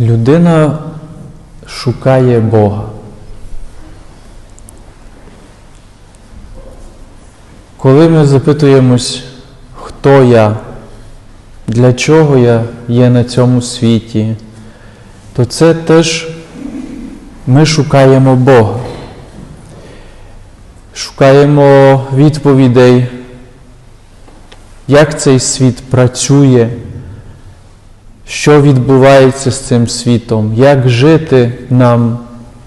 Людина шукає Бога. Коли ми запитуємось, хто я, для чого я є на цьому світі, то це теж ми шукаємо Бога. Шукаємо відповідей, як цей світ працює, що відбувається з цим світом, як жити нам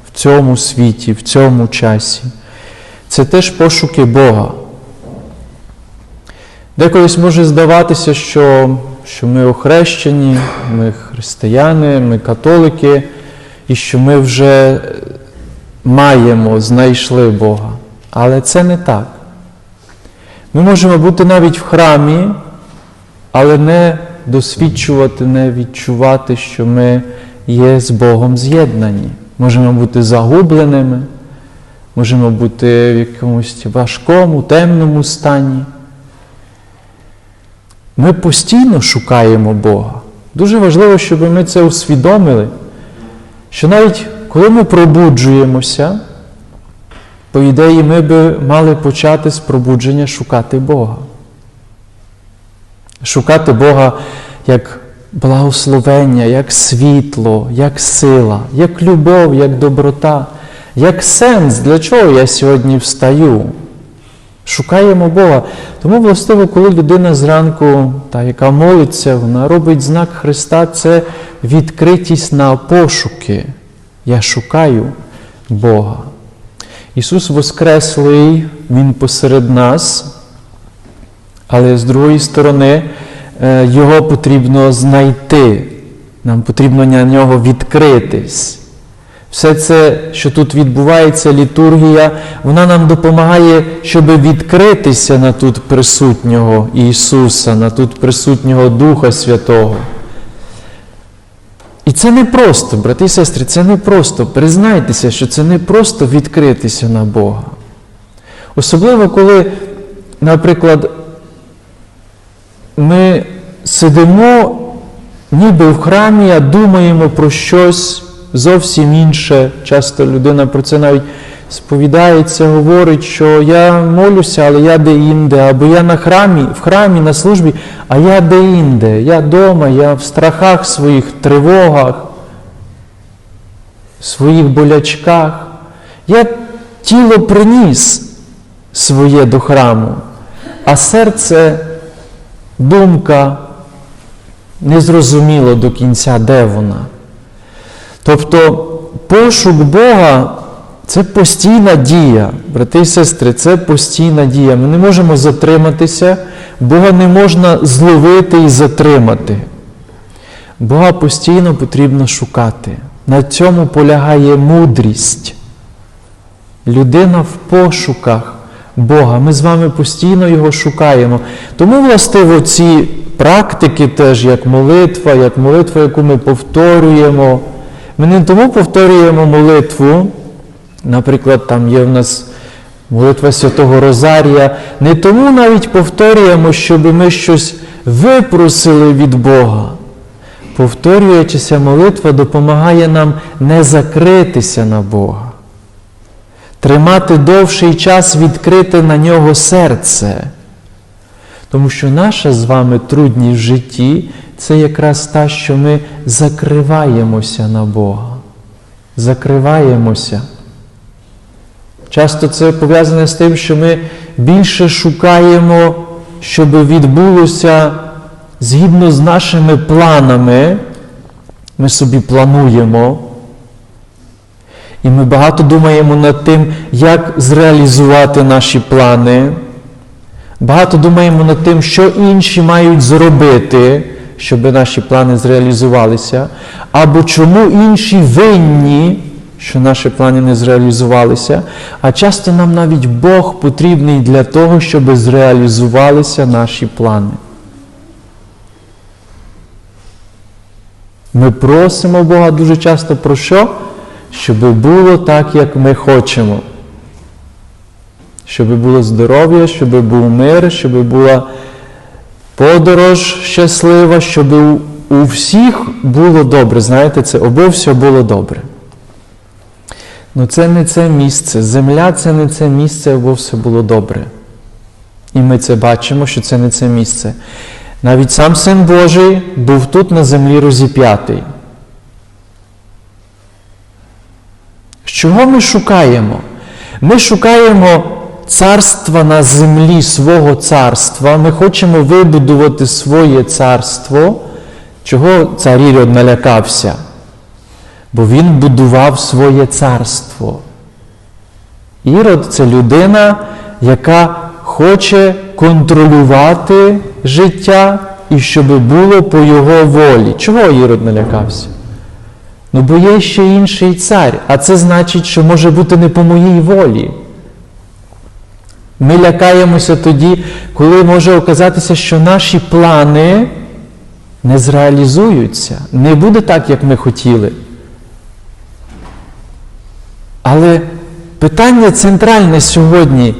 в цьому світі, в цьому часі. Це теж пошуки Бога. Деколись може здаватися, що, що ми охрещені, ми християни, ми католики, і що ми вже маємо, знайшли Бога. Але це не так. Ми можемо бути навіть в храмі, але не досвідчувати, не відчувати, що ми є з Богом з'єднані. Можемо бути загубленими, можемо бути в якомусь важкому, темному стані. Ми постійно шукаємо Бога. Дуже важливо, щоб ми це усвідомили, що навіть коли ми пробуджуємося, по ідеї, ми би мали почати з пробудження шукати Бога. Шукати Бога як благословення, як світло, як сила, як любов, як доброта, як сенс, для чого я сьогодні встаю. Шукаємо Бога. Тому, властиво, коли людина зранку, та, яка молиться, вона робить знак Христа, це відкритість на пошуки. Я шукаю Бога. Ісус Воскреслий, Він посеред нас, але з другої сторони, Його потрібно знайти. Нам потрібно на нього відкритись. Все це, що тут відбувається, літургія, вона нам допомагає, щоб відкритися на тут присутнього Ісуса, на тут присутнього Духа Святого. І це не просто, брати і сестри, це не просто. Признайтеся, що це не просто відкритися на Бога. Особливо, коли, наприклад, ми сидимо ніби в храмі, а думаємо про щось зовсім інше. Часто людина про це навіть сповідається, говорить, що я молюся, але я де-інде, або я на храмі, в храмі, на службі, а я де-інде, я вдома, я в страхах своїх, тривогах, своїх болячках. Я тіло приніс своє до храму, а серце, думка, незрозуміло до кінця, де вона. Тобто пошук Бога це постійна дія, брати і сестри, це постійна дія. Ми не можемо затриматися, Бога не можна зловити і затримати. Бога постійно потрібно шукати. На цьому полягає мудрість. Людина в пошуках Бога. Ми з вами постійно його шукаємо. Тому, властиво, ці практики теж, як молитва, як молитва, яку ми повторюємо. Ми не тому повторюємо молитву, наприклад, там є в нас молитва Святого Розарія, не тому навіть повторюємо, щоб ми щось випросили від Бога. Повторюючися молитва допомагає нам не закритися на Бога, тримати довший час відкрите на нього серце. Тому що наша з вами трудність в житті це якраз та, що ми закриваємося на Бога. Закриваємося. Часто це пов'язане з тим, що ми більше шукаємо, щоб відбулося згідно з нашими планами. Ми собі плануємо. І ми багато думаємо над тим, як зреалізувати наші плани. Багато думаємо над тим, що інші мають зробити, щоб наші плани зреалізувалися, або чому інші винні, що наші плани не зреалізувалися. А часто нам навіть Бог потрібний для того, щоб зреалізувалися наші плани. Ми просимо Бога дуже часто про що? Щоб було так, як ми хочемо. Щоб було здоров'я, щоб був мир, щоб була подорож щаслива, щоб у всіх було добре. Знаєте, це обо все було добре. Ну це не це місце. Земля це не це місце, або все було добре. І ми це бачимо, що це не це місце. Навіть сам Син Божий був тут на землі розіп'ятий. Чого ми шукаємо? Ми шукаємо царства на землі свого царства. Ми хочемо вибудувати своє царство. Чого цар Ірод налякався? Бо він будував своє царство. Ірод це людина, яка хоче контролювати життя і щоб було по його волі. Чого Ірод налякався? Ну, бо є ще інший цар, а це значить, що може бути не по моїй волі. Ми лякаємося тоді, коли може оказатися, що наші плани не зреалізуються, не буде так, як ми хотіли. Але питання центральне сьогодні,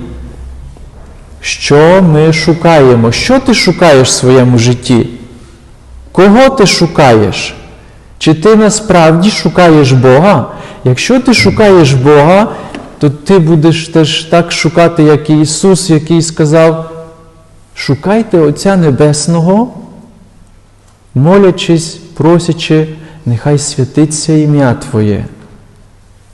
що ми шукаємо? Що ти шукаєш в своєму житті? Кого ти шукаєш? Чи ти насправді шукаєш Бога? Якщо ти шукаєш Бога, то ти будеш теж так шукати, як і Ісус, який сказав: шукайте Отця Небесного, молячись, просячи, нехай святиться ім'я Твоє,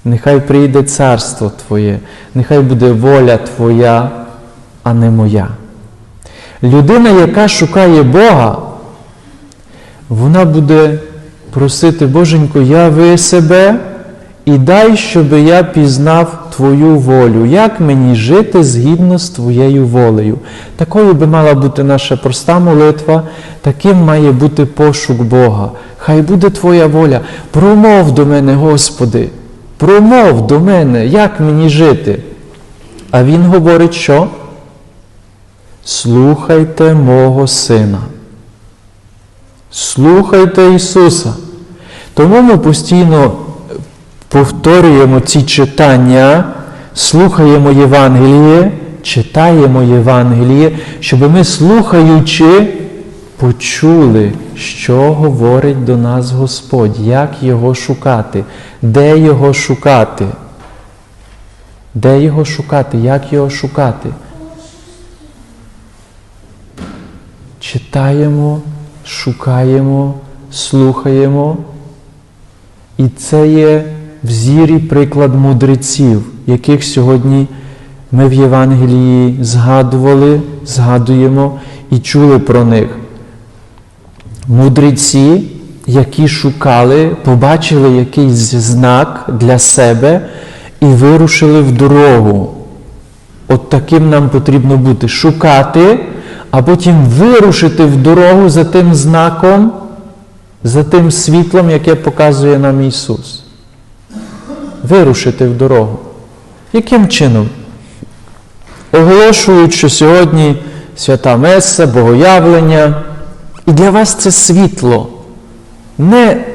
нехай прийде царство Твоє, нехай буде воля Твоя, а не моя. Людина, яка шукає Бога, вона буде просити, Боженько, яви себе і дай, щоб я пізнав Твою волю, як мені жити згідно з Твоєю волею. Такою би мала бути наша проста молитва, таким має бути пошук Бога. Хай буде Твоя воля. Промов до мене, Господи, промов до мене, як мені жити. А Він говорить, що? Слухайте мого Сина. Слухайте Ісуса. Тому ми постійно повторюємо ці читання, слухаємо Євангеліє, читаємо Євангеліє, щоб ми, слухаючи, почули, що говорить до нас Господь, як Його шукати, де Його шукати. Де Його шукати, як Його шукати? Читаємо, шукаємо, слухаємо. І це є взір і приклад мудреців, яких сьогодні ми в Євангелії згадували, згадуємо і чули про них. Мудреці, які шукали, побачили якийсь знак для себе і вирушили в дорогу. От таким нам потрібно бути шукати, а потім вирушити в дорогу за тим знаком за тим світлом, яке показує нам Ісус. Вирушити в дорогу. Яким чином? Оголошують, що сьогодні свята Меса, Богоявлення. І для вас це світло. Не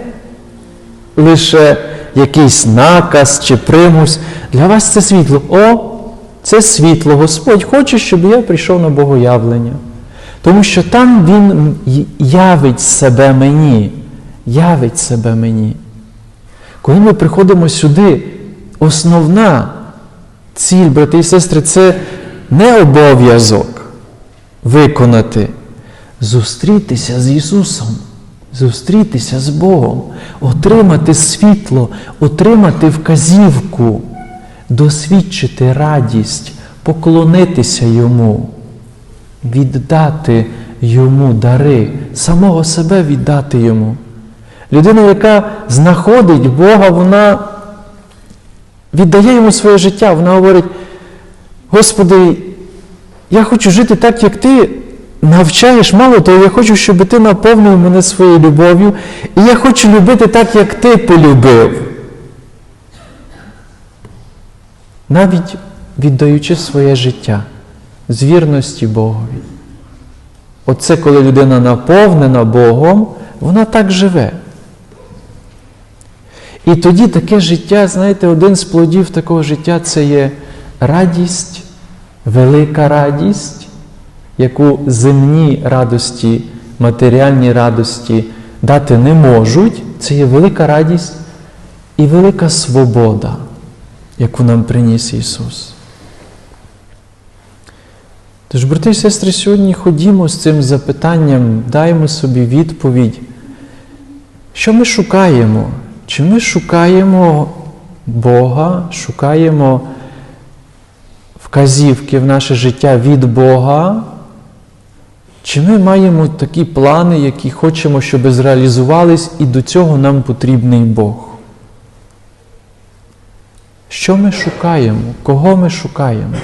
лише якийсь наказ чи примус. Для вас це світло. О, це світло. Господь хоче, щоб я прийшов на Богоявлення. Тому що там Він явить себе мені явить себе мені. Коли ми приходимо сюди, основна ціль, брати і сестри, це не обов'язок виконати, зустрітися з Ісусом, зустрітися з Богом, отримати світло, отримати вказівку, досвідчити радість, поклонитися Йому, віддати Йому дари, самого себе віддати Йому. Людина, яка знаходить Бога, вона віддає йому своє життя. Вона говорить, Господи, я хочу жити так, як ти навчаєш, мало того, я хочу, щоб ти наповнив мене своєю любов'ю, і я хочу любити так, як ти полюбив. Навіть віддаючи своє життя з вірності Богові. Оце коли людина наповнена Богом, вона так живе. І тоді таке життя, знаєте, один з плодів такого життя це є радість, велика радість, яку земні радості, матеріальні радості дати не можуть, це є велика радість і велика свобода, яку нам приніс Ісус. Тож, брати і сестри, сьогодні ходімо з цим запитанням, даймо собі відповідь, що ми шукаємо? Чи ми шукаємо Бога, шукаємо вказівки в наше життя від Бога? Чи ми маємо такі плани, які хочемо, щоб зреалізувались, і до цього нам потрібний Бог? Що ми шукаємо? Кого ми шукаємо?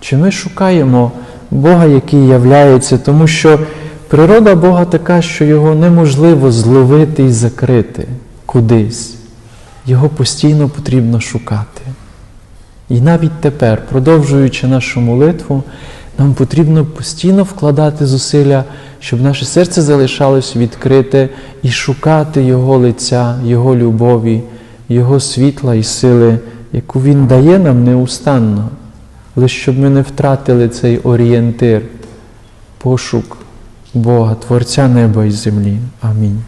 Чи ми шукаємо Бога, який являється, тому що природа Бога така, що його неможливо зловити і закрити кудись. Його постійно потрібно шукати. І навіть тепер, продовжуючи нашу молитву, нам потрібно постійно вкладати зусилля, щоб наше серце залишалось відкрите і шукати Його лиця, Його любові, Його світла і сили, яку Він дає нам неустанно, лише щоб ми не втратили цей орієнтир, пошук Бога, Творця неба і землі. Амінь.